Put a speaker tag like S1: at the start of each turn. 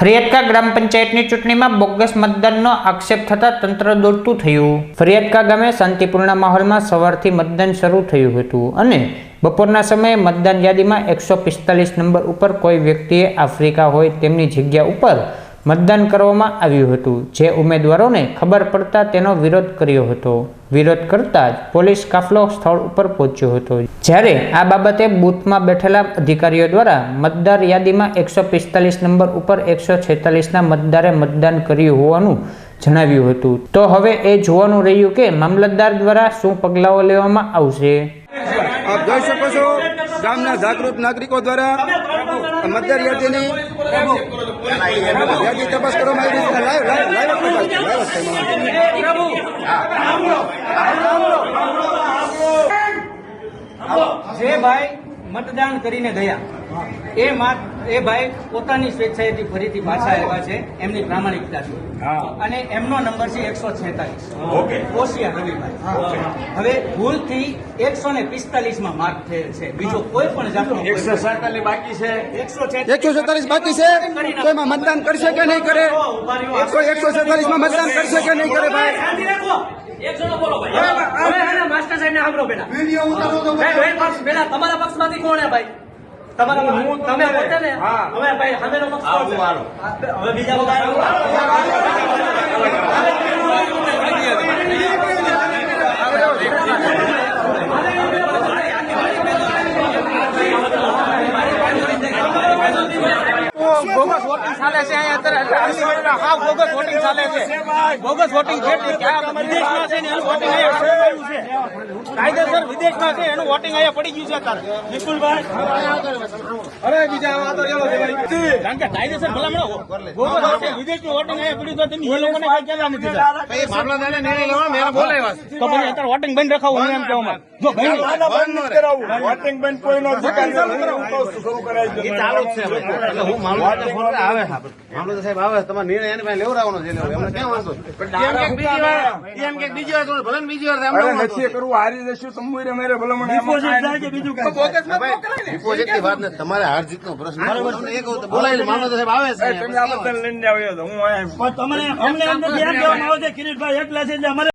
S1: ફરિયાદકા ગ્રામ પંચાયતની ચૂંટણીમાં બોગસ મતદાનનો આક્ષેપ થતાં તંત્ર દોડતું થયું. ફરિયાદકા ગામે શાંતિપૂર્ણ માહોલમાં સવારથી મતદાન શરૂ થયું હતું અને બપોરના સમયે મતદાન યાદીમાં એકસો પિસ્તાલીસ નંબર ઉપર કોઈ વ્યક્તિએ આફ્રિકા હોય તેમની જગ્યા ઉપર મતદાન કરવામાં આવ્યું હતું. જે ઉમેદવારોને ખબર પડતા તેનો વિરોધ કર્યો હતો. વિરોધ કરતા જ પોલીસ કાફલો સ્થળ ઉપર પહોંચ્યો હતો. જ્યારે આ બાબતે બૂથમાં બેઠેલા અધિકારીઓ દ્વારા મતદાર યાદીમાં એકસો પિસ્તાલીસ નંબર ઉપર એકસો છેતાલીસના મતદારે મતદાન કર્યું હોવાનું જણાવ્યું હતું. તો હવે એ જોવાનું રહ્યું કે મામલતદાર દ્વારા શું પગલાઓ લેવામાં આવશે?
S2: આપ જોઈ શકો છો, ગામના જાગૃત નાગરિકો દ્વારા મતદાર યાદીની જ
S3: જે ભાઈ મતદાન કરીને ગયા એ માત એ ભાઈ પોતાની સ્વેચ્છાએથી ફરીથી પાછા આવ્યા છે. એમની પ્રામાણિકતાથી અને એમનો નંબર છે એકસો છેતાલીસ. ઓશિયા રવિભાઈ. હવે ભૂલથી એકસો ને પિસ્તાલીસમાં માર્ક થયેલ છે. બીજો કોઈ પણ જાતનો એકસો
S2: સાડતાલીસ
S3: બાકી છે. એકસો
S2: એકસો છેતાલીસ બાકી છે. તો એમાં મતદાન કરશે કે નહીં કરે? એકસો એકસો છેતાલીસમાં મતદાન કરશે કે નહીં કરે ભાઈ?
S3: માસ્ટર સાહેબ ને સાંભળો પેલા. ભાઈ, ભાઈ, પક્ષમાંથી તમારા પક્ષમાંથી કોણ હે ભાઈ? તમારા પક્ષ- તમે પોતે ને? હવે ભાઈ? હવે બીજા બોગસ વોટિંગ ચાલે છે અહીંયા અત્યારે. બોગસ વોટિંગ ચાલે છે. બોગસ વોટિંગ છે તે ક્યાં વિદેશમાં છે ને એનું વોટિંગ અહીંયા પડી ગયું છે. કાયદેસર વિદેશમાં છે, એનું વોટિંગ અહીંયા પડી ગયું છે અત્યારે. વિપુલભાઈ અરે, બીજા વાતો ચલો કારણ કે કાયદેસર ભલામણ બોગસ વોટિંગ વિદેશનું વોટિંગ અહીંયા પડ્યું તો તેની એ લોકોને કઈ કહેવા નથી જતા. તો પછી અત્યારે વોટિંગ બંધ રખાવું હું એમ કહેવા જો બંધ
S4: વોટિંગ બંધ કોઈ નો
S5: ચાલુ જ છે. એટલે હું મામલતદાર ફોન આવે મામલતદાર સાહેબ આવે તમારે નિર્ણય એની પાસે લેવડાવવાનો છે લેવો એમને ક્યાં વાંધો? એમ કે બીજી વાર એમ કે બીજી વાર થોડું ભલે બીજી વાર
S4: અરે નથી કરવું હારી જશું સમૂહ મેરે ભલામણ
S5: ડિપોઝિટની. વાત નથી. તમારે હાર જીત નો પ્રશ્ન તમને એ કહું તો મામલતદાર સાહેબ આવે છે
S4: તમે આ લઈને આવ્યો હું
S3: તમને અમને એમ નથી એમ કહેવામાં આવે છે કિરીટભાઈ એકલા છે એટલે અમારે